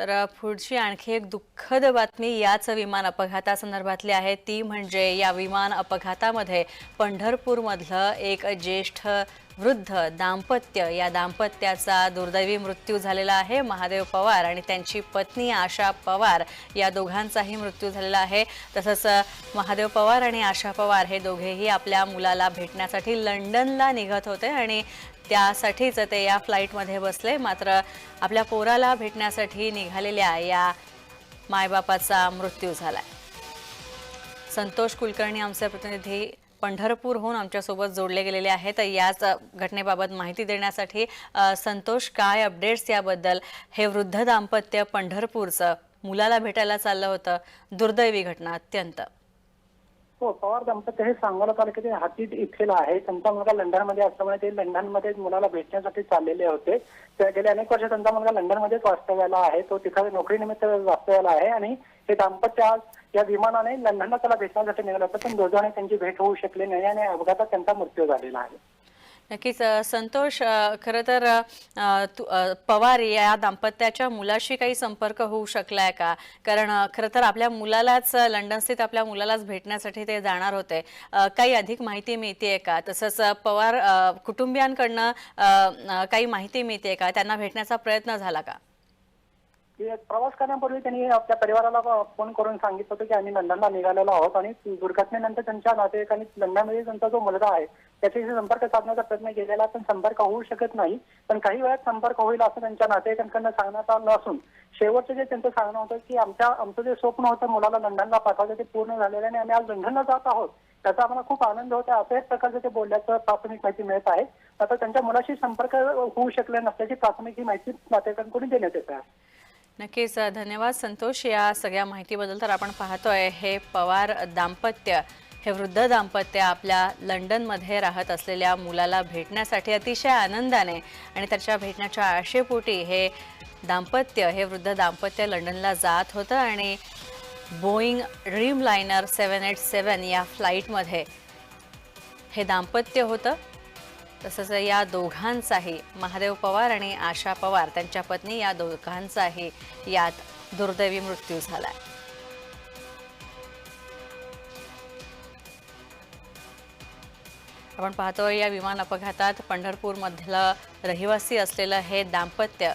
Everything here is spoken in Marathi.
तर पुढची आणखी एक दुःखद बातमी याच विमान अपघातासंदर्भातली आहे. ती म्हणजे या विमान अपघातामध्ये पंढरपूरमधलं एक ज्येष्ठ वृद्ध दाम्पत्य या दाम्पत्याचा दुर्दैवी मृत्यू झालेला आहे महादेव पवार. आणि त्यांची पत्नी आशा पवार या दोघांचाही मृत्यू झालेला आहे. तसंच महादेव पवार आणि आशा पवार हे दोघेही आपल्या मुलाला भेटण्यासाठी लंडनला निघत होते. आणि त्यासाठीच ते या फ्लाईटमध्ये बसले. मात्र आपल्या पोराला भेटण्यासाठी निघालेल्या या मायबापाचा मृत्यू झाला संतोष कुलकर्णी आमचे प्रतिनिधी पंढरपूरहून आमच्यासोबत जोडले गेलेले आहेत. याच घटनेबाबत माहिती देण्यासाठी संतोष काय अपडेट्स याबद्दल? हे वृद्ध दाम्पत्य पंढरपूरचं मुलाला भेटायला चाललं होतं. दुर्दैवी घटना अत्यंत. हो पवार दंपत्य हे सांगोला तालुक्यातील हाती इथेला आहे. त्यांचा मुलगा लंडनमध्ये असल्यामुळे ते लंडनमध्ये मुलाला भेटण्यासाठी चाललेले होते. त्या गेले अनेक वर्ष त्यांचा मुलगा लंडनमध्येच वास्तव्याला आहे. तो तिथं नोकरीनिमित्त वास्तव्याला आहे आणि हे दाम्पत्य आज या विमानाने लंडनला त्याला भेटण्यासाठी निघालं होतं. पण दोघांनी त्यांची भेट होऊ शकली नाही आणि अपघातात त्यांचा मृत्यू झालेला आहे. नक्कीच संतोष खरं तर तु- पवार या दाम्पत्याच्या मुलाशी काही संपर्क होऊ शकलाय का? कारण खरं तर आपल्या मुलालाच लंडनस्थित आपल्या मुलालाच भेटण्यासाठी ते जाणार होते. काही अधिक माहिती मिळतेय का? तसंच पवार कुटुंबियांकडनं काही माहिती मिळते का? त्यांना भेटण्याचा प्रयत्न झाला का? की प्रवास करण्यापूर्वी त्यांनी आपल्या परिवाराला फोन करून सांगितलं होतं की आम्ही लंडनला निघालेलो आहोत आणि दुर्घटनेनंतर त्यांच्या नातेवाईकांनी लंडनमध्ये त्यांचा जो मुलगा आहे त्याच्याशी संपर्क साधण्याचा प्रयत्न केलेला पण संपर्क होऊ शकत नाही. पण काही वेळात संपर्क होईल असं त्यांच्या नातेवाईकांकडनं सांगण्यात आलं असून शेवटचं जे त्यांचं सांगणं होतं की आमच्या आमचं जे स्वप्न होतं मुलाला लंडनला पाठवायचं ते पूर्ण झालेलं आहे आणि आम्ही आज लंडनला जात आहोत. त्याचा आम्हाला खूप आनंद होता. असं एक प्रकारचं ते बोलल्याचं प्राथमिक माहिती मिळत आहे. आता त्यांच्या मुलाशी संपर्क होऊ शकले नसल्याची प्राथमिक ही माहिती नातेवाईकांकडून देण्यात येत आहे. नक्कीच धन्यवाद संतोष या सगळ्या माहितीबद्दल. तर आपण पाहतोय हे पवार दाम्पत्य हे वृद्ध दाम्पत्य आपल्या लंडनमध्ये राहत असलेल्या मुलाला भेटण्यासाठी अतिशय आनंदाने आणि त्याच्या भेटण्याच्या आशेपोटी हे दाम्पत्य हे वृद्ध दाम्पत्य लंडनला जात होतं आणि Boeing Dreamliner seven eight seven या फ्लाईटमध्ये हे दाम्पत्य होतं. तसंच या दोघांचाही महादेव पवार आणि आशा पवार त्यांच्या पत्नी या दोघांचाही यात दुर्दैवी मृत्यू झालाय. आपण पाहतो या विमान अपघातात पंढरपूरमधलं रहिवासी असलेलं हे दाम्पत्य